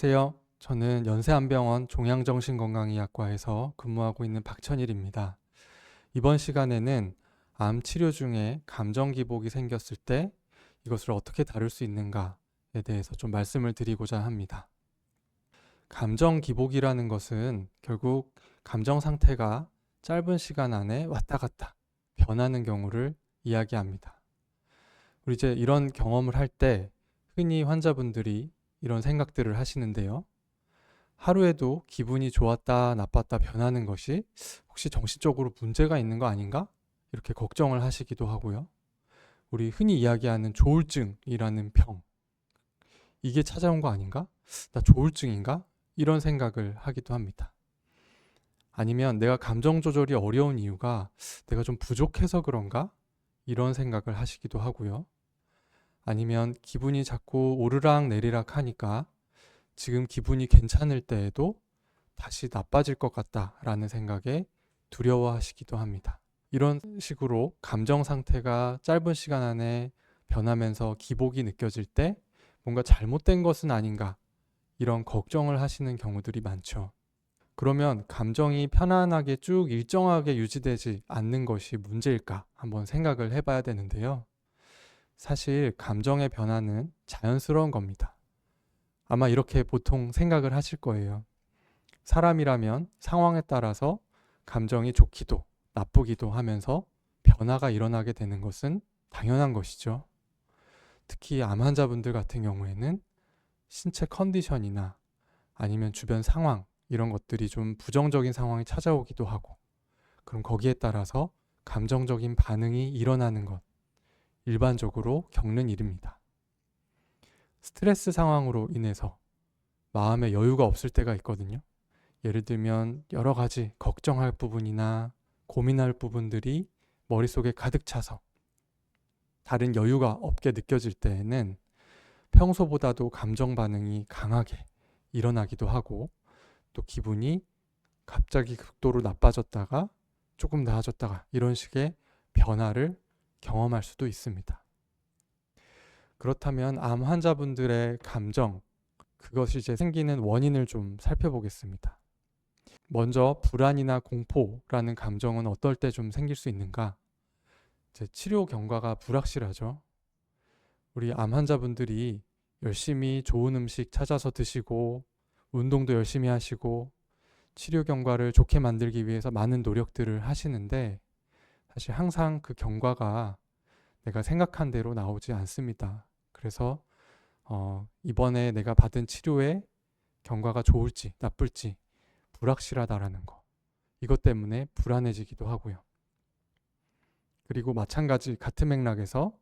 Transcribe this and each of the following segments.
안녕하세요. 저는 연세안병원 종양정신건강의학과에서 근무하고 있는 박천일입니다. 이번 시간에는 암 치료 중에 감정 기복이 생겼을 때 이것을 어떻게 다룰 수 있는가에 대해서 좀 말씀을 드리고자 합니다. 감정 기복이라는 것은 결국 감정 상태가 짧은 시간 안에 왔다 갔다 변하는 경우를 이야기합니다. 우리 이제 이런 경험을 할 때 흔히 환자분들이 이런 생각들을 하시는데요. 하루에도 기분이 좋았다, 나빴다 변하는 것이 혹시 정신적으로 문제가 있는 거 아닌가? 이렇게 걱정을 하시기도 하고요. 우리 흔히 이야기하는 조울증이라는 병. 이게 찾아온 거 아닌가? 나 조울증인가? 이런 생각을 하기도 합니다. 아니면 내가 감정 조절이 어려운 이유가 내가 좀 부족해서 그런가? 이런 생각을 하시기도 하고요. 아니면 기분이 자꾸 오르락 내리락 하니까 지금 기분이 괜찮을 때에도 다시 나빠질 것 같다라는 생각에 두려워하시기도 합니다. 이런 식으로 감정 상태가 짧은 시간 안에 변하면서 기복이 느껴질 때 뭔가 잘못된 것은 아닌가 이런 걱정을 하시는 경우들이 많죠. 그러면 감정이 편안하게 쭉 일정하게 유지되지 않는 것이 문제일까 한번 생각을 해봐야 되는데요. 사실 감정의 변화는 자연스러운 겁니다. 아마 이렇게 보통 생각을 하실 거예요. 사람이라면 상황에 따라서 감정이 좋기도 나쁘기도 하면서 변화가 일어나게 되는 것은 당연한 것이죠. 특히 암 환자분들 같은 경우에는 신체 컨디션이나 아니면 주변 상황 이런 것들이 좀 부정적인 상황이 찾아오기도 하고 그럼 거기에 따라서 감정적인 반응이 일어나는 것 일반적으로 겪는 일입니다. 스트레스 상황으로 인해서 마음에 여유가 없을 때가 있거든요. 예를 들면 여러 가지 걱정할 부분이나 고민할 부분들이 머릿속에 가득 차서 다른 여유가 없게 느껴질 때에는 평소보다도 감정 반응이 강하게 일어나기도 하고 또 기분이 갑자기 극도로 나빠졌다가 조금 나아졌다가 이런 식의 변화를 경험할 수도 있습니다. 그렇다면 암 환자분들의 감정, 그것이 이제 생기는 원인을 좀 살펴보겠습니다. 먼저 불안이나 공포라는 감정은 어떨 때 좀 생길 수 있는가? 제 치료 경과가 불확실하죠. 우리 암 환자분들이 열심히 좋은 음식 찾아서 드시고 운동도 열심히 하시고 치료 경과를 좋게 만들기 위해서 많은 노력들을 하시는데 사실 항상 그 경과가 내가 생각한 대로 나오지 않습니다. 그래서 어, 이번에 내가 받은 치료의 경과가 좋을지 나쁠지 불확실하다라는 거. 이것 때문에 불안해지기도 하고요. 그리고 마찬가지 같은 맥락에서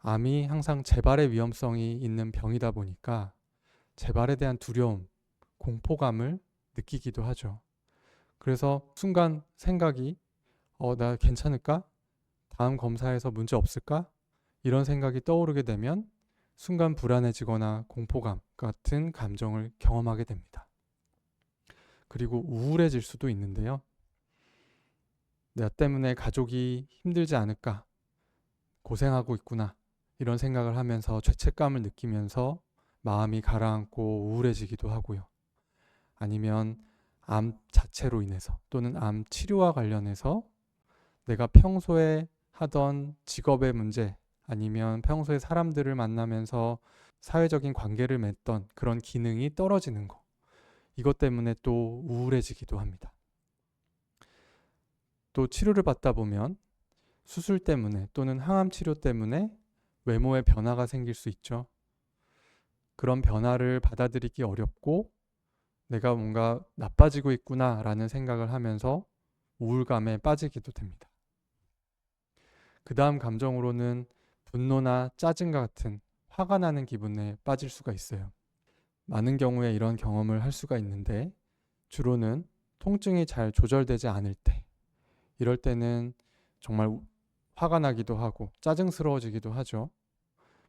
암이 항상 재발의 위험성이 있는 병이다 보니까 재발에 대한 두려움, 공포감을 느끼기도 하죠. 그래서 순간 생각이 어, 나 괜찮을까? 다음 검사에서 문제 없을까? 이런 생각이 떠오르게 되면 순간 불안해지거나 공포감 같은 감정을 경험하게 됩니다. 그리고 우울해질 수도 있는데요. 나 때문에 가족이 힘들지 않을까? 고생하고 있구나. 이런 생각을 하면서 죄책감을 느끼면서 마음이 가라앉고 우울해지기도 하고요. 아니면 암 자체로 인해서 또는 암 치료와 관련해서 내가 평소에 하던 직업의 문제 아니면 평소에 사람들을 만나면서 사회적인 관계를 맺던 그런 기능이 떨어지는 거. 이것 때문에 또 우울해지기도 합니다. 또 치료를 받다 보면 수술 때문에 또는 항암 치료 때문에 외모에 변화가 생길 수 있죠. 그런 변화를 받아들이기 어렵고 내가 뭔가 나빠지고 있구나라는 생각을 하면서 우울감에 빠지기도 됩니다. 그 다음 감정으로는 분노나 짜증과 같은 화가 나는 기분에 빠질 수가 있어요. 많은 경우에 이런 경험을 할 수가 있는데 주로는 통증이 잘 조절되지 않을 때 이럴 때는 정말 화가 나기도 하고 짜증스러워지기도 하죠.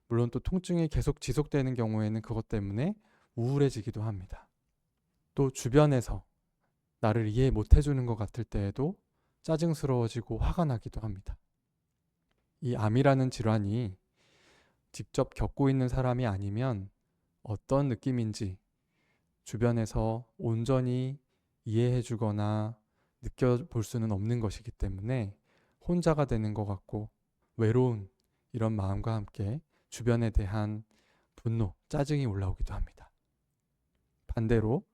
물론 또 통증이 계속 지속되는 경우에는 그것 때문에 우울해지기도 합니다. 또 주변에서 나를 이해 못 해주는 것 같을 때에도 짜증스러워지고 화가 나기도 합니다. 이 암이라는 질환이 직접 겪고 있는 사람이 아니면 어떤 느낌인지 주변에서 온전히 이해해 주거나 느껴볼 수는 없는 것이기 때문에 혼자가 되는 것 같고 외로운 이런 마음과 함께 주변에 대한 분노, 짜증이 올라오기도 합니다. 반대로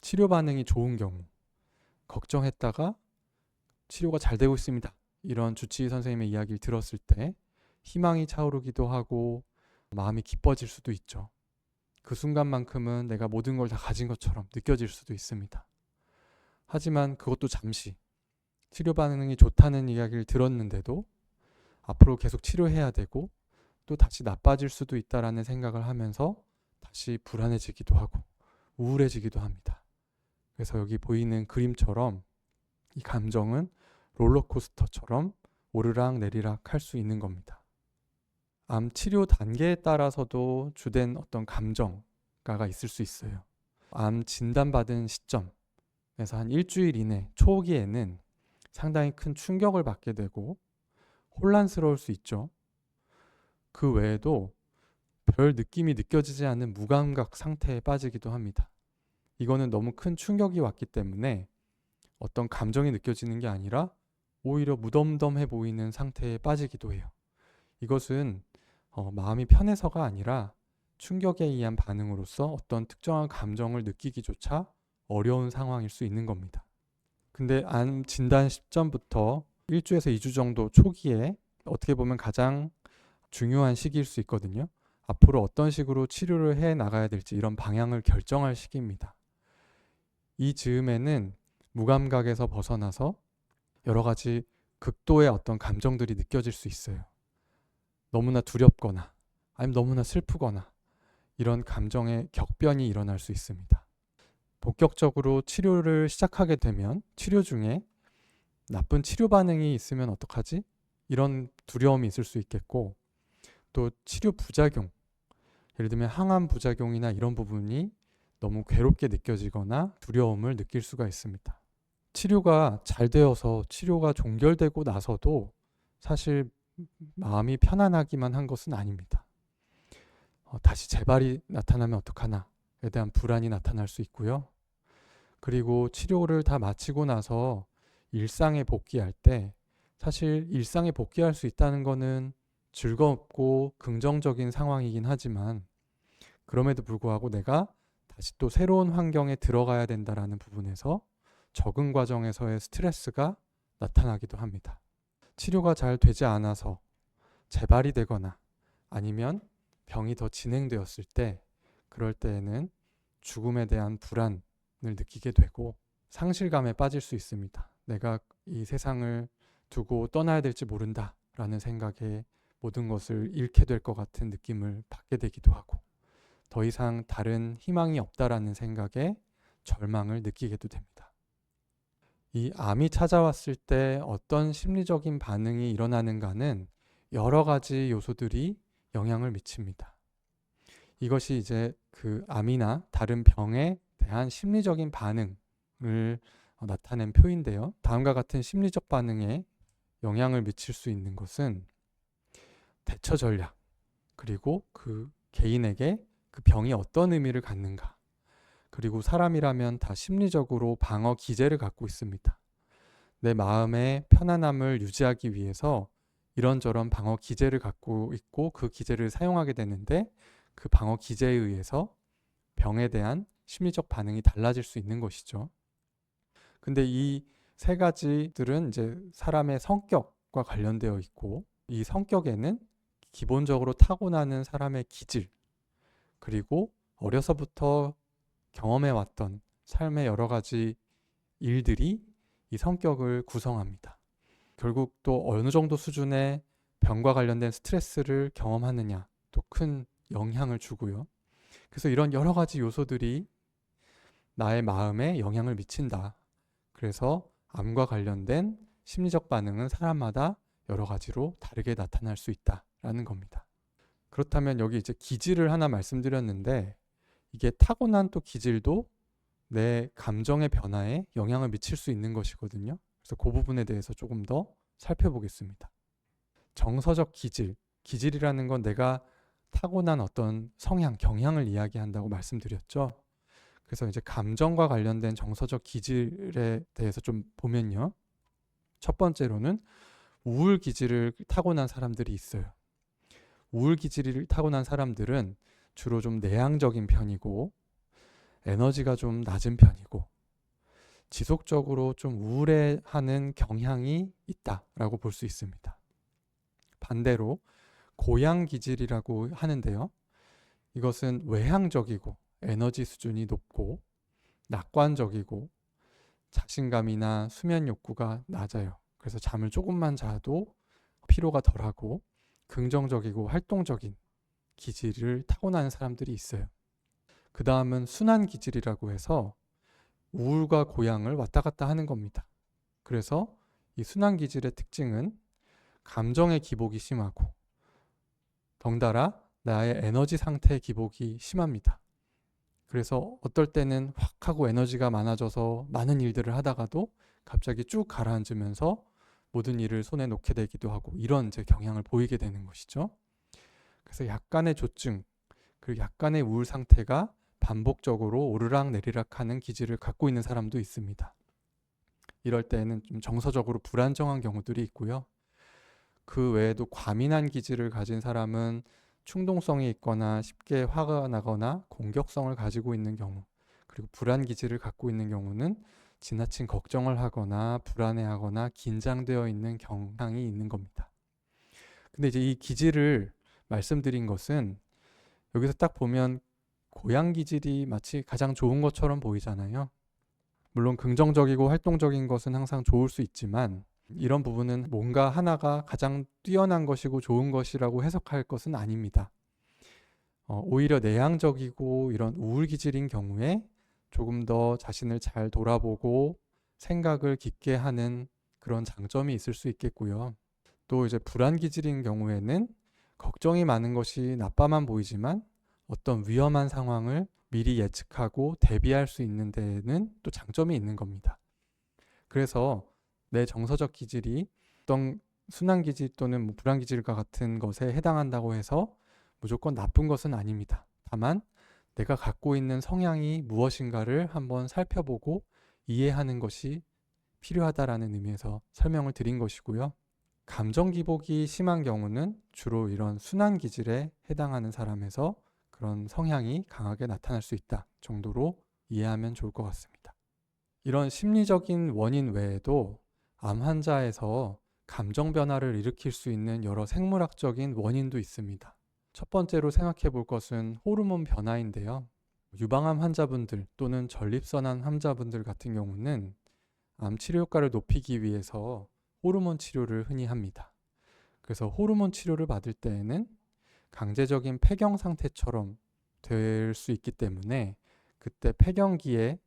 치료 반응이 좋은 경우 걱정했다가 치료가 잘 되고 있습니다. 이런 주치의 선생님의 이야기를 들었을 때 희망이 차오르기도 하고 마음이 기뻐질 수도 있죠. 그 순간만큼은 내가 모든 걸 다 가진 것처럼 느껴질 수도 있습니다. 하지만 그것도 잠시 치료 반응이 좋다는 이야기를 들었는데도 앞으로 계속 치료해야 되고 또 다시 나빠질 수도 있다라는 생각을 하면서 다시 불안해지기도 하고 우울해지기도 합니다. 그래서 여기 보이는 그림처럼 이 감정은 롤러코스터처럼 오르락 내리락 할 수 있는 겁니다. 암 치료 단계에 따라서도 주된 어떤 감정가가 있을 수 있어요. 암 진단받은 시점에서 한 일주일 이내 초기에는 상당히 큰 충격을 받게 되고 혼란스러울 수 있죠. 그 외에도 별 느낌이 느껴지지 않는 무감각 상태에 빠지기도 합니다. 이거는 너무 큰 충격이 왔기 때문에 어떤 감정이 느껴지는 게 아니라 오히려 무덤덤해 보이는 상태에 빠지기도 해요. 이것은 어, 마음이 편해서가 아니라 충격에 의한 반응으로서 어떤 특정한 감정을 느끼기조차 어려운 상황일 수 있는 겁니다. 근데 암 진단 시점부터 1주에서 2주 정도 초기에 어떻게 보면 가장 중요한 시기일 수 있거든요. 앞으로 어떤 식으로 치료를 해 나가야 될지 이런 방향을 결정할 시기입니다. 이 즈음에는 무감각에서 벗어나서 여러 가지 극도의 어떤 감정들이 느껴질 수 있어요. 너무나 두렵거나 아니면 너무나 슬프거나 이런 감정의 격변이 일어날 수 있습니다. 본격적으로 치료를 시작하게 되면 치료 중에 나쁜 치료 반응이 있으면 어떡하지? 이런 두려움이 있을 수 있겠고 또 치료 부작용 예를 들면 항암 부작용이나 이런 부분이 너무 괴롭게 느껴지거나 두려움을 느낄 수가 있습니다. 치료가 잘 되어서 치료가 종결되고 나서도 사실 마음이 편안하기만 한 것은 아닙니다. 어, 다시 재발이 나타나면 어떡하나에 대한 불안이 나타날 수 있고요. 그리고 치료를 다 마치고 나서 일상에 복귀할 때 사실 일상에 복귀할 수 있다는 것은 즐겁고 긍정적인 상황이긴 하지만 그럼에도 불구하고 내가 다시 또 새로운 환경에 들어가야 된다라는 부분에서 적응 과정에서의 스트레스가 나타나기도 합니다. 치료가 잘 되지 않아서 재발이 되거나 아니면 병이 더 진행되었을 때 그럴 때에는 죽음에 대한 불안을 느끼게 되고 상실감에 빠질 수 있습니다. 내가 이 세상을 두고 떠나야 될지 모른다 라는 생각에 모든 것을 잃게 될 것 같은 느낌을 받게 되기도 하고 더 이상 다른 희망이 없다라는 생각에 절망을 느끼게도 됩니다. 이 암이 찾아왔을 때 어떤 심리적인 반응이 일어나는가는 여러 가지 요소들이 영향을 미칩니다. 이것이 이제 그 암이나 다른 병에 대한 심리적인 반응을 나타낸 표인데요. 다음과 같은 심리적 반응에 영향을 미칠 수 있는 것은 대처 전략, 그리고 그 개인에게 그 병이 어떤 의미를 갖는가, 그리고 사람이라면 다 심리적으로 방어 기제를 갖고 있습니다. 내 마음의 편안함을 유지하기 위해서 이런저런 방어 기제를 갖고 있고 그 기제를 사용하게 되는데 그 방어 기제에 의해서 병에 대한 심리적 반응이 달라질 수 있는 것이죠. 근데 이 세 가지들은 이제 사람의 성격과 관련되어 있고 이 성격에는 기본적으로 타고나는 사람의 기질 그리고 어려서부터 경험해 왔던 삶의 여러 가지 일들이 이 성격을 구성합니다. 결국 또 어느 정도 수준의 병과 관련된 스트레스를 경험하느냐 또 큰 영향을 주고요. 그래서 이런 여러 가지 요소들이 나의 마음에 영향을 미친다. 그래서 암과 관련된 심리적 반응은 사람마다 여러 가지로 다르게 나타날 수 있다라는 겁니다. 그렇다면 여기 이제 기질을 하나 말씀드렸는데 이게 타고난 또 기질도 내 감정의 변화에 영향을 미칠 수 있는 것이거든요. 그래서 그 부분에 대해서 조금 더 살펴보겠습니다. 정서적 기질, 기질이라는 건 내가 타고난 어떤 성향, 경향을 이야기한다고 말씀드렸죠. 그래서 이제 감정과 관련된 정서적 기질에 대해서 좀 보면요. 첫 번째로는 우울 기질을 타고난 사람들이 있어요. 우울 기질을 타고난 사람들은 주로 좀 내향적인 편이고 에너지가 좀 낮은 편이고 지속적으로 좀 우울해하는 경향이 있다라고 볼 수 있습니다. 반대로 고양 기질이라고 하는데요. 이것은 외향적이고 에너지 수준이 높고 낙관적이고 자신감이나 수면 욕구가 낮아요. 그래서 잠을 조금만 자도 피로가 덜하고 긍정적이고 활동적인 기질을 타고나는 사람들이 있어요. 그 다음은 순한 기질이라고 해서 우울과 고향을 왔다 갔다 하는 겁니다. 그래서 이 순한 기질의 특징은 감정의 기복이 심하고 덩달아 나의 에너지 상태의 기복이 심합니다. 그래서 어떨 때는 확 하고 에너지가 많아져서 많은 일들을 하다가도 갑자기 쭉 가라앉으면서 모든 일을 손에 놓게 되기도 하고 이런 이제 경향을 보이게 되는 것이죠. 그래서 약간의 조증 그리고 약간의 우울 상태가 반복적으로 오르락 내리락 하는 기질을 갖고 있는 사람도 있습니다. 이럴 때는 좀 정서적으로 불안정한 경우들이 있고요. 그 외에도 과민한 기질을 가진 사람은 충동성이 있거나 쉽게 화가 나거나 공격성을 가지고 있는 경우, 그리고 불안 기질을 갖고 있는 경우는 지나친 걱정을 하거나 불안해하거나 긴장되어 있는 경향이 있는 겁니다. 근데 이제 이 기질을 말씀드린 것은 여기서 딱 보면 고양 기질이 마치 가장 좋은 것처럼 보이잖아요. 물론 긍정적이고 활동적인 것은 항상 좋을 수 있지만 이런 부분은 뭔가 하나가 가장 뛰어난 것이고 좋은 것이라고 해석할 것은 아닙니다. 어, 오히려 내향적이고 이런 우울 기질인 경우에 조금 더 자신을 잘 돌아보고 생각을 깊게 하는 그런 장점이 있을 수 있겠고요. 또 이제 불안 기질인 경우에는 걱정이 많은 것이 나빠만 보이지만 어떤 위험한 상황을 미리 예측하고 대비할 수 있는 데에는 또 장점이 있는 겁니다. 그래서 내 정서적 기질이 어떤 순한 기질 또는 뭐 불안 기질과 같은 것에 해당한다고 해서 무조건 나쁜 것은 아닙니다. 다만 내가 갖고 있는 성향이 무엇인가를 한번 살펴보고 이해하는 것이 필요하다라는 의미에서 설명을 드린 것이고요. 감정 기복이 심한 경우는 주로 이런 순한 기질에 해당하는 사람에서 그런 성향이 강하게 나타날 수 있다 정도로 이해하면 좋을 것 같습니다. 이런 심리적인 원인 외에도 암 환자에서 감정 변화를 일으킬 수 있는 여러 생물학적인 원인도 있습니다. 첫 번째로 생각해 볼 것은 호르몬 변화인데요. 유방암 환자분들 또는 전립선암 환자분들 같은 경우는 암 치료 효과를 높이기 위해서 호르몬 치료를 흔히 합니다. 그래서 호르몬 치료를 받을 때에는 강제적인 폐경 상태처럼 될 수 있기 때문에 그때 폐경기에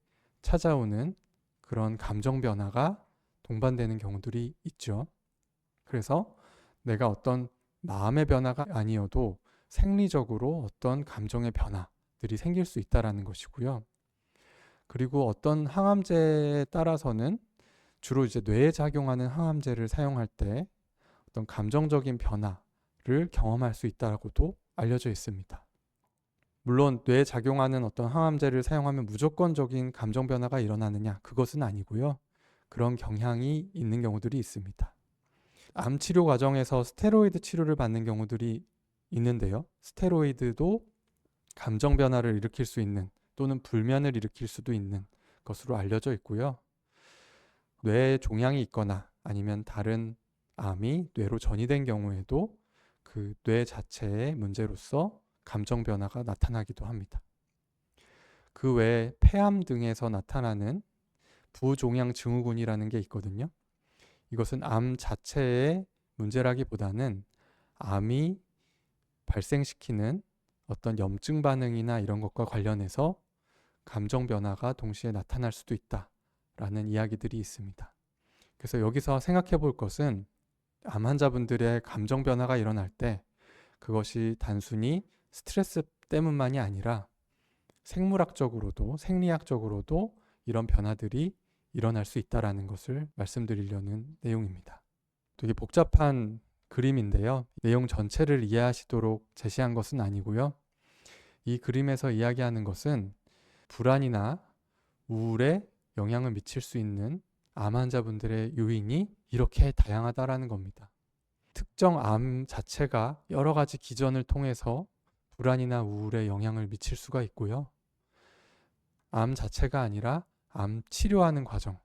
찾아오는 그런 감정 변화가 동반되는 경우들이 있죠. 그래서 내가 어떤 마음의 변화가 아니어도 생리적으로 어떤 감정의 변화들이 생길 수 있다라는 것이고요. 그리고 어떤 항암제에 따라서는 주로 이제 뇌에 작용하는 항암제를 사용할 때 어떤 감정적인 변화를 경험할 수 있다고도 알려져 있습니다. 물론 뇌에 작용하는 어떤 항암제를 사용하면 무조건적인 감정 변화가 일어나느냐 그것은 아니고요. 그런 경향이 있는 경우들이 있습니다. 암 치료 과정에서 스테로이드 치료를 받는 경우들이 있는데요. 스테로이드도 감정 변화를 일으킬 수 있는 또는 불면을 일으킬 수도 있는 것으로 알려져 있고요. 뇌에 종양이 있거나 아니면 다른 암이 뇌로 전이된 경우에도 그 뇌 자체의 문제로서 감정 변화가 나타나기도 합니다. 그 외에 폐암 등에서 나타나는 부종양 증후군이라는 게 있거든요. 이것은 암 자체의 문제라기보다는 암이 발생시키는 어떤 염증 반응이나 이런 것과 관련해서 감정 변화가 동시에 나타날 수도 있다 라는 이야기들이 있습니다. 그래서 여기서 생각해 볼 것은 암 환자분들의 감정 변화가 일어날 때 그것이 단순히 스트레스 때문만이 아니라 생물학적으로도 생리학적으로도 이런 변화들이 일어날 수 있다라는 것을 말씀드리려는 내용입니다. 되게 복잡한 그림인데요. 내용 전체를 이해하시도록 제시한 것은 아니고요. 이 그림에서 이야기하는 것은 불안이나 우울에 영향을 미칠 수 있는 암 환자분들의 요인이 이렇게 다양하다라는 겁니다. 특정 암 자체가 여러 가지 기전을 통해서 불안이나 우울에 영향을 미칠 수가 있고요. 암 자체가 아니라 암 치료하는 과정,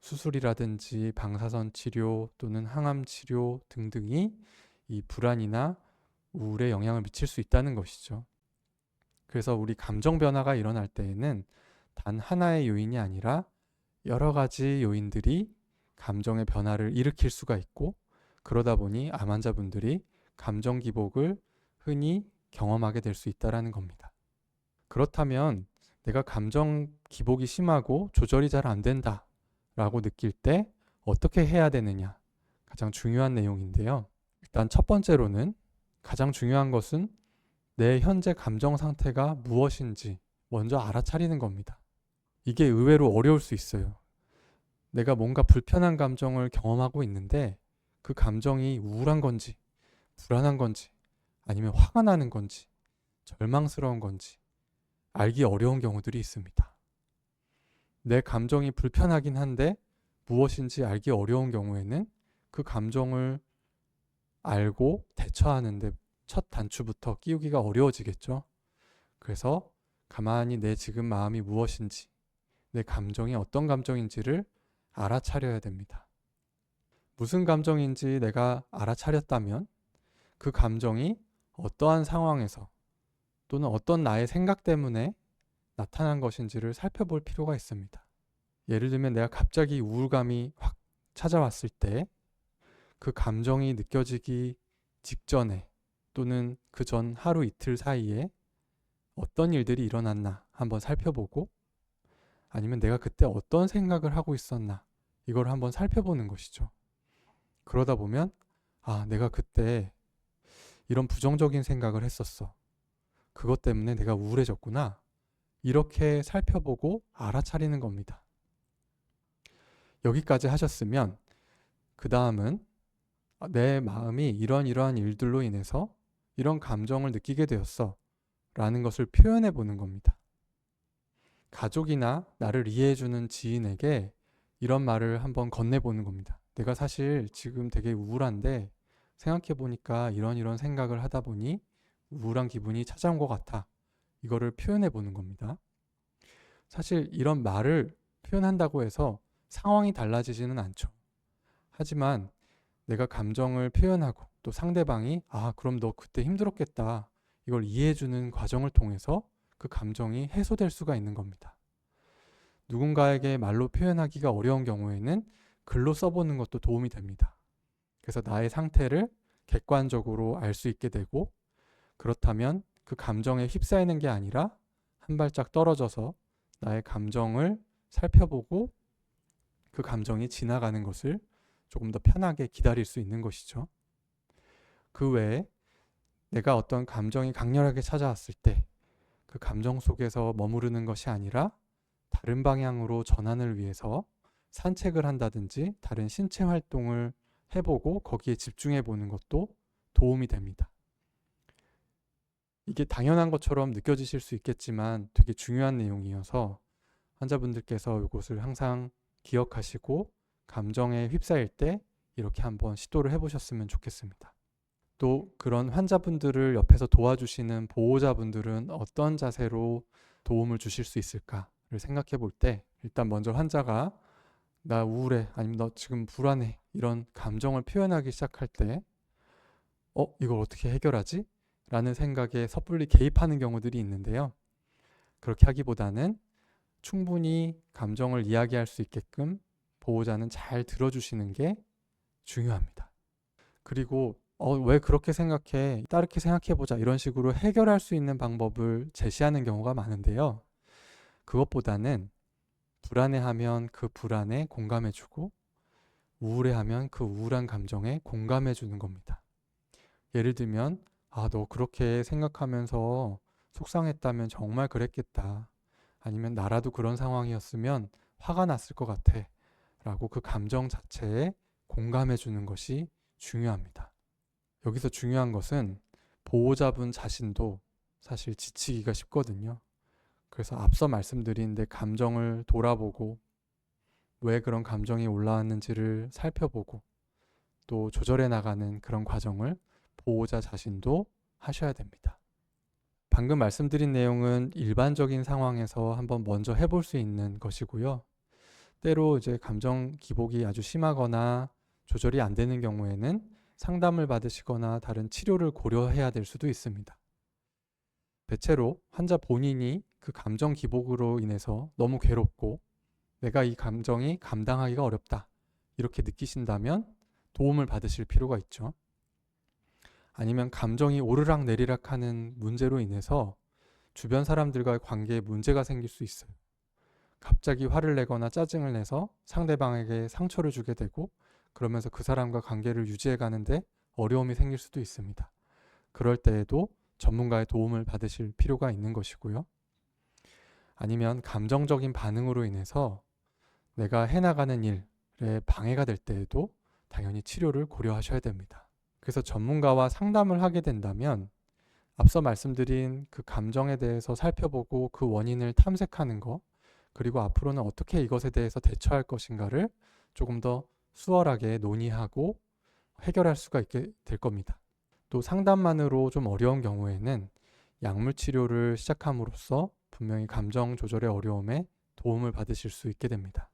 수술이라든지 방사선 치료 또는 항암 치료 등등이 이 불안이나 우울에 영향을 미칠 수 있다는 것이죠. 그래서 우리 감정 변화가 일어날 때에는 단 하나의 요인이 아니라 여러 가지 요인들이 감정의 변화를 일으킬 수가 있고 그러다 보니 암 환자분들이 감정 기복을 흔히 경험하게 될 수 있다라는 겁니다. 그렇다면 내가 감정 기복이 심하고 조절이 잘 안 된다 라고 느낄 때 어떻게 해야 되느냐 가장 중요한 내용인데요. 일단 첫 번째로는 가장 중요한 것은 내 현재 감정 상태가 무엇인지 먼저 알아차리는 겁니다. 이게 의외로 어려울 수 있어요. 내가 뭔가 불편한 감정을 경험하고 있는데 그 감정이 우울한 건지, 불안한 건지, 아니면 화가 나는 건지, 절망스러운 건지 알기 어려운 경우들이 있습니다. 내 감정이 불편하긴 한데 무엇인지 알기 어려운 경우에는 그 감정을 알고 대처하는데 첫 단추부터 끼우기가 어려워지겠죠. 그래서 가만히 내 지금 마음이 무엇인지, 내 감정이 어떤 감정인지를 알아차려야 됩니다. 무슨 감정인지 내가 알아차렸다면 그 감정이 어떠한 상황에서 또는 어떤 나의 생각 때문에 나타난 것인지를 살펴볼 필요가 있습니다. 예를 들면 내가 갑자기 우울감이 확 찾아왔을 때 그 감정이 느껴지기 직전에 또는 그 전 하루 이틀 사이에 어떤 일들이 일어났나 한번 살펴보고 아니면 내가 그때 어떤 생각을 하고 있었나 이걸 한번 살펴보는 것이죠. 그러다 보면 아, 내가 그때 이런 부정적인 생각을 했었어. 그것 때문에 내가 우울해졌구나. 이렇게 살펴보고 알아차리는 겁니다. 여기까지 하셨으면 그 다음은 내 마음이 이런 이러한 일들로 인해서 이런 감정을 느끼게 되었어. 라는 것을 표현해 보는 겁니다. 가족이나 나를 이해해주는 지인에게 이런 말을 한번 건네보는 겁니다. 내가 사실 지금 되게 우울한데 생각해 보니까 이런 이런 생각을 하다 보니 우울한 기분이 찾아온 것 같아. 이거를 표현해 보는 겁니다. 사실 이런 말을 표현한다고 해서 상황이 달라지지는 않죠. 하지만 내가 감정을 표현하고 또 상대방이 아, 그럼 너 그때 힘들었겠다. 이걸 이해해주는 과정을 통해서 그 감정이 해소될 수가 있는 겁니다. 누군가에게 말로 표현하기가 어려운 경우에는 글로 써보는 것도 도움이 됩니다. 그래서 나의 상태를 객관적으로 알 수 있게 되고 그렇다면 그 감정에 휩싸이는 게 아니라 한 발짝 떨어져서 나의 감정을 살펴보고 그 감정이 지나가는 것을 조금 더 편하게 기다릴 수 있는 것이죠. 그 외에 내가 어떤 감정이 강렬하게 찾아왔을 때 그 감정 속에서 머무르는 것이 아니라 다른 방향으로 전환을 위해서 산책을 한다든지 다른 신체 활동을 해보고 거기에 집중해 보는 것도 도움이 됩니다. 이게 당연한 것처럼 느껴지실 수 있겠지만 되게 중요한 내용이어서 환자분들께서 이것을 항상 기억하시고 감정에 휩싸일 때 이렇게 한번 시도를 해보셨으면 좋겠습니다. 또 그런 환자분들을 옆에서 도와주시는 보호자분들은 어떤 자세로 도움을 주실 수 있을까를 생각해 볼 때 일단 먼저 환자가 나 우울해 아니면 너 지금 불안해 이런 감정을 표현하기 시작할 때 어, 이걸 어떻게 해결하지? 라는 생각에 섣불리 개입하는 경우들이 있는데요. 그렇게 하기보다는 충분히 감정을 이야기할 수 있게끔 보호자는 잘 들어주시는 게 중요합니다. 그리고 어, 왜 그렇게 생각해? 다르게 생각해보자. 이런 식으로 해결할 수 있는 방법을 제시하는 경우가 많은데요. 그것보다는 불안해하면 그 불안에 공감해주고 우울해하면 그 우울한 감정에 공감해주는 겁니다. 예를 들면, 아, 너 그렇게 생각하면서 속상했다면 정말 그랬겠다. 아니면 나라도 그런 상황이었으면 화가 났을 것 같아. 라고 그 감정 자체에 공감해주는 것이 중요합니다. 여기서 중요한 것은 보호자분 자신도 사실 지치기가 쉽거든요. 그래서 앞서 말씀드린 내 감정을 돌아보고 왜 그런 감정이 올라왔는지를 살펴보고 또 조절해 나가는 그런 과정을 보호자 자신도 하셔야 됩니다. 방금 말씀드린 내용은 일반적인 상황에서 한번 먼저 해볼 수 있는 것이고요. 때로 이제 감정 기복이 아주 심하거나 조절이 안 되는 경우에는 상담을 받으시거나 다른 치료를 고려해야 될 수도 있습니다. 대체로 환자 본인이 그 감정 기복으로 인해서 너무 괴롭고 내가 이 감정이 감당하기가 어렵다. 이렇게 느끼신다면 도움을 받으실 필요가 있죠. 아니면 감정이 오르락 내리락 하는 문제로 인해서 주변 사람들과의 관계에 문제가 생길 수 있어요. 갑자기 화를 내거나 짜증을 내서 상대방에게 상처를 주게 되고 그러면서 그 사람과 관계를 유지해 가는데 어려움이 생길 수도 있습니다. 그럴 때에도 전문가의 도움을 받으실 필요가 있는 것이고요. 아니면 감정적인 반응으로 인해서 내가 해나가는 일에 방해가 될 때에도 당연히 치료를 고려하셔야 됩니다. 그래서 전문가와 상담을 하게 된다면 앞서 말씀드린 그 감정에 대해서 살펴보고 그 원인을 탐색하는 것, 그리고 앞으로는 어떻게 이것에 대해서 대처할 것인가를 조금 더 수월하게 논의하고 해결할 수가 있게 될 겁니다. 또 상담만으로 좀 어려운 경우에는 약물 치료를 시작함으로써 분명히 감정 조절의 어려움에 도움을 받으실 수 있게 됩니다.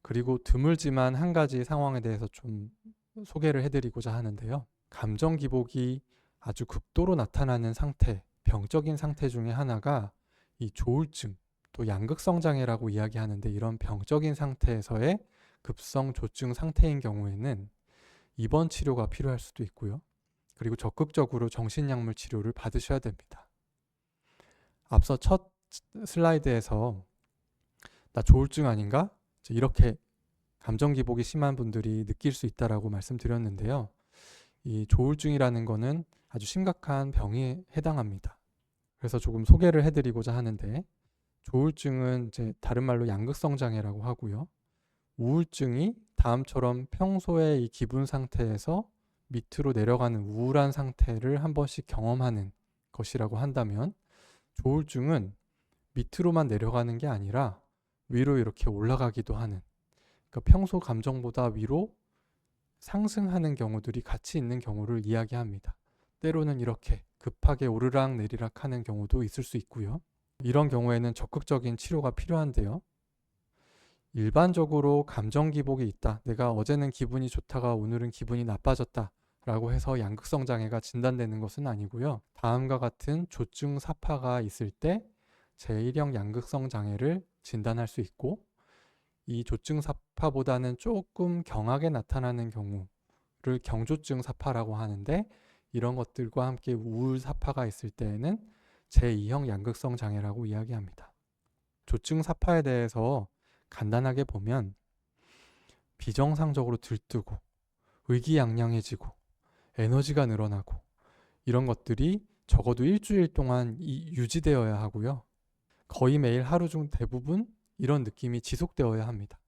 그리고 드물지만 한 가지 상황에 대해서 좀 소개를 해드리고자 하는데요. 감정 기복이 아주 극도로 나타나는 상태, 병적인 상태 중에 하나가 이 조울증, 또 양극성 장애라고 이야기하는데 이런 병적인 상태에서의 급성 조증 상태인 경우에는 입원 치료가 필요할 수도 있고요. 그리고 적극적으로 정신약물 치료를 받으셔야 됩니다. 앞서 첫 슬라이드에서 나 조울증 아닌가? 이렇게 감정 기복이 심한 분들이 느낄 수 있다라고 말씀드렸는데요. 이 조울증이라는 거는 아주 심각한 병에 해당합니다. 그래서 조금 소개를 해드리고자 하는데 조울증은 이제 다른 말로 양극성 장애라고 하고요. 우울증이 다음처럼 평소에 이 기분 상태에서 밑으로 내려가는 우울한 상태를 한 번씩 경험하는 것이라고 한다면 조울증은 밑으로만 내려가는 게 아니라 위로 이렇게 올라가기도 하는 그러니까 평소 감정보다 위로 상승하는 경우들이 같이 있는 경우를 이야기합니다. 때로는 이렇게 급하게 오르락 내리락 하는 경우도 있을 수 있고요. 이런 경우에는 적극적인 치료가 필요한데요. 일반적으로 감정 기복이 있다. 내가 어제는 기분이 좋다가 오늘은 기분이 나빠졌다. 라고 해서 양극성 장애가 진단되는 것은 아니고요. 다음과 같은 조증 사파가 있을 때 제1형 양극성 장애를 진단할 수 있고 이 조증 사파보다는 조금 경하게 나타나는 경우를 경조증 사파라고 하는데 이런 것들과 함께 우울 사파가 있을 때에는 제2형 양극성 장애라고 이야기합니다. 조증 사파에 대해서 간단하게 보면 비정상적으로 들뜨고 의기양양해지고 에너지가 늘어나고 이런 것들이 적어도 일주일 동안 유지되어야 하고요. 거의 매일 하루 중 대부분 이런 느낌이 지속되어야 합니다.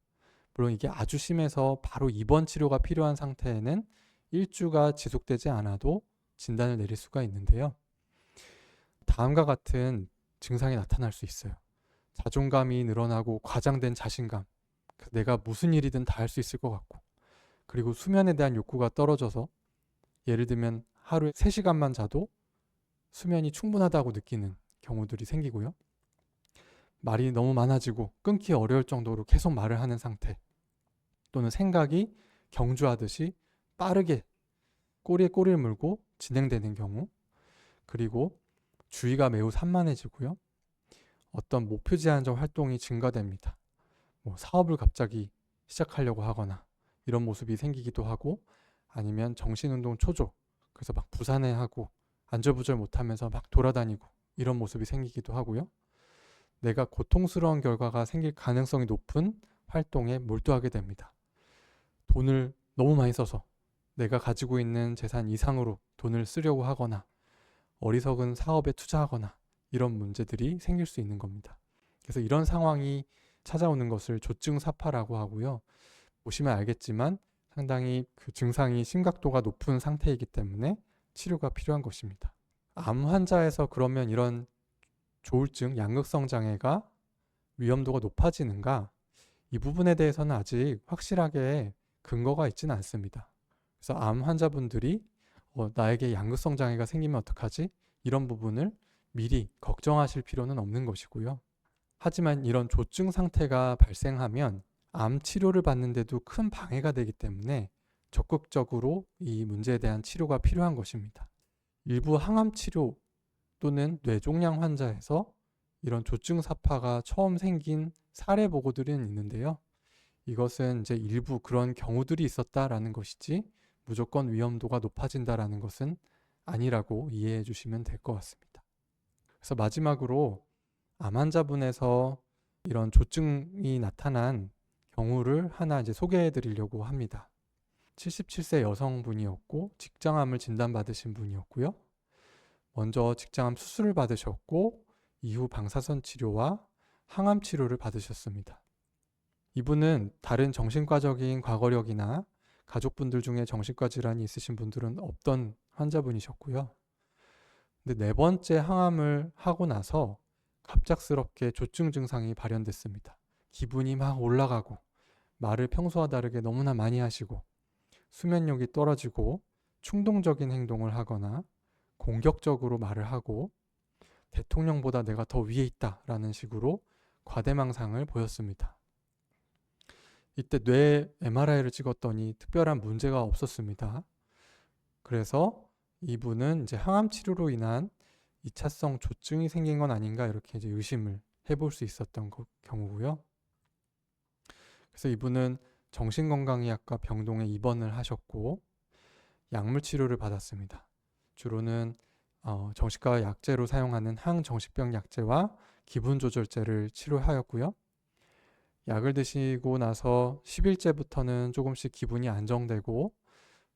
물론 이게 아주 심해서 바로 입원 치료가 필요한 상태에는 일주가 지속되지 않아도 진단을 내릴 수가 있는데요. 다음과 같은 증상이 나타날 수 있어요. 자존감이 늘어나고 과장된 자신감. 내가 무슨 일이든 다 할 수 있을 것 같고. 그리고 수면에 대한 욕구가 떨어져서 예를 들면 하루에 3시간만 자도 수면이 충분하다고 느끼는 경우들이 생기고요. 말이 너무 많아지고 끊기 어려울 정도로 계속 말을 하는 상태 또는 생각이 경주하듯이 빠르게 꼬리에 꼬리를 물고 진행되는 경우 그리고 주의가 매우 산만해지고요. 어떤 목표 제한적 활동이 증가됩니다. 뭐 사업을 갑자기 시작하려고 하거나 이런 모습이 생기기도 하고 아니면 정신운동 초조 그래서 막 부산해 하고 안절부절 못하면서 막 돌아다니고 이런 모습이 생기기도 하고요. 내가 고통스러운 결과가 생길 가능성이 높은 활동에 몰두하게 됩니다. 돈을 너무 많이 써서 내가 가지고 있는 재산 이상으로 돈을 쓰려고 하거나 어리석은 사업에 투자하거나 이런 문제들이 생길 수 있는 겁니다. 그래서 이런 상황이 찾아오는 것을 조증 사파라고 하고요. 보시면 알겠지만 상당히 그 증상이 심각도가 높은 상태이기 때문에 치료가 필요한 것입니다. 암 환자에서 그러면 이런 조울증, 양극성 장애가 위험도가 높아지는가? 이 부분에 대해서는 아직 확실하게 근거가 있지는 않습니다. 그래서 암 환자분들이 어, 나에게 양극성 장애가 생기면 어떡하지? 이런 부분을 미리 걱정하실 필요는 없는 것이고요. 하지만 이런 조증 상태가 발생하면 암 치료를 받는데도 큰 방해가 되기 때문에 적극적으로 이 문제에 대한 치료가 필요한 것입니다. 일부 항암 치료 또는 뇌종양 환자에서 이런 조증 사파가 처음 생긴 사례 보고들은 있는데요. 이것은 이제 일부 그런 경우들이 있었다라는 것이지 무조건 위험도가 높아진다라는 것은 아니라고 이해해 주시면 될 것 같습니다. 그래서 마지막으로 암 환자분에서 이런 조증이 나타난 경우를 하나 이제 소개해 드리려고 합니다. 77세 여성분이었고 직장암을 진단받으신 분이었고요. 먼저 직장암 수술을 받으셨고 이후 방사선 치료와 항암 치료를 받으셨습니다. 이분은 다른 정신과적인 과거력이나 가족분들 중에 정신과 질환이 있으신 분들은 없던 환자분이셨고요. 근데 네 번째 항암을 하고 나서 갑작스럽게 조증 증상이 발현됐습니다. 기분이 막 올라가고 말을 평소와 다르게 너무나 많이 하시고 수면력이 떨어지고 충동적인 행동을 하거나 공격적으로 말을 하고 대통령보다 내가 더 위에 있다 라는 식으로 과대망상을 보였습니다. 이때 뇌 MRI를 찍었더니 특별한 문제가 없었습니다. 그래서 이분은 이제 항암 치료로 인한 2차성 조증이 생긴 건 아닌가 이렇게 이제 의심을 해볼 수 있었던 경우고요. 그래서 이분은 정신건강의학과 병동에 입원을 하셨고 약물 치료를 받았습니다. 주로는 어, 정신과 약제로 사용하는 항정신병 약제와 기분조절제를 치료하였고요. 약을 드시고 나서 10일째부터는 조금씩 기분이 안정되고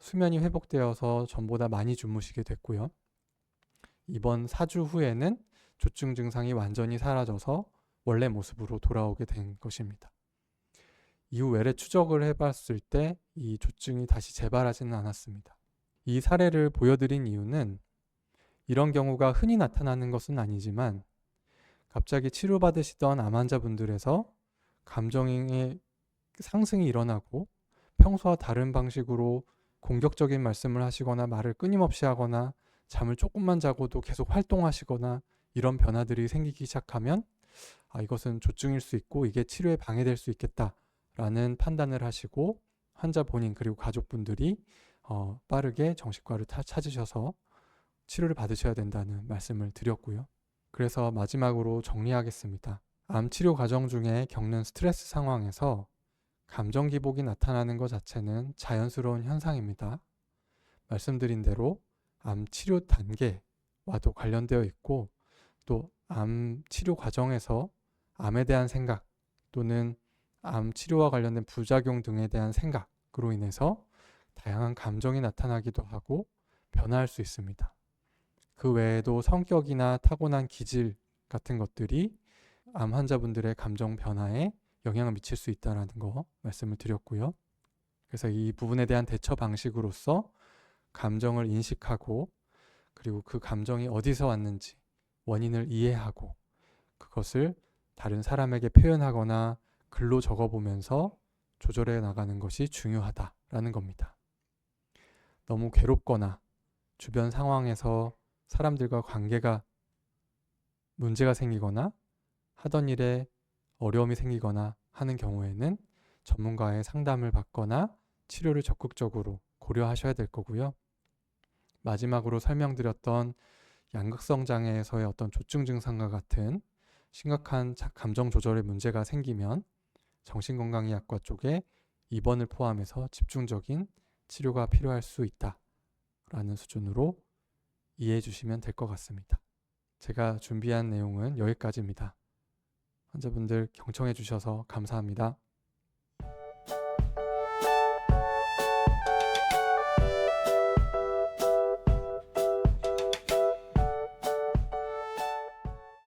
수면이 회복되어서 전보다 많이 주무시게 됐고요. 이번 4주 후에는 조증 증상이 완전히 사라져서 원래 모습으로 돌아오게 된 것입니다. 이후 외래 추적을 해봤을 때 이 조증이 다시 재발하지는 않았습니다. 이 사례를 보여드린 이유는 이런 경우가 흔히 나타나는 것은 아니지만 갑자기 치료받으시던 암 환자분들에서 감정의 상승이 일어나고 평소와 다른 방식으로 공격적인 말씀을 하시거나 말을 끊임없이 하거나 잠을 조금만 자고도 계속 활동하시거나 이런 변화들이 생기기 시작하면 아, 이것은 조증일 수 있고 이게 치료에 방해될 수 있겠다. 라는 판단을 하시고 환자 본인 그리고 가족분들이 어, 빠르게 정신과를 타, 찾으셔서 치료를 받으셔야 된다는 말씀을 드렸고요. 그래서 마지막으로 정리하겠습니다. 암 치료 과정 중에 겪는 스트레스 상황에서 감정 기복이 나타나는 것 자체는 자연스러운 현상입니다. 말씀드린 대로 암 치료 단계와도 관련되어 있고 또 암 치료 과정에서 암에 대한 생각 또는 암 치료와 관련된 부작용 등에 대한 생각으로 인해서 다양한 감정이 나타나기도 하고 변화할 수 있습니다. 그 외에도 성격이나 타고난 기질 같은 것들이 암 환자분들의 감정 변화에 영향을 미칠 수 있다는 거 말씀을 드렸고요. 그래서 이 부분에 대한 대처 방식으로서 감정을 인식하고 그리고 그 감정이 어디서 왔는지 원인을 이해하고 그것을 다른 사람에게 표현하거나 글로 적어보면서 조절해 나가는 것이 중요하다라는 겁니다. 너무 괴롭거나 주변 상황에서 사람들과 관계가 문제가 생기거나 하던 일에 어려움이 생기거나 하는 경우에는 전문가의 상담을 받거나 치료를 적극적으로 고려하셔야 될 거고요. 마지막으로 설명드렸던 양극성 장애에서의 어떤 조증 증상과 같은 심각한 감정 조절의 문제가 생기면 정신건강의학과 쪽에 입원을 포함해서 집중적인 치료가 필요할 수 있다라는 수준으로 이해해 주시면 될 것 같습니다. 제가 준비한 내용은 여기까지입니다. 환자분들 경청해 주셔서 감사합니다.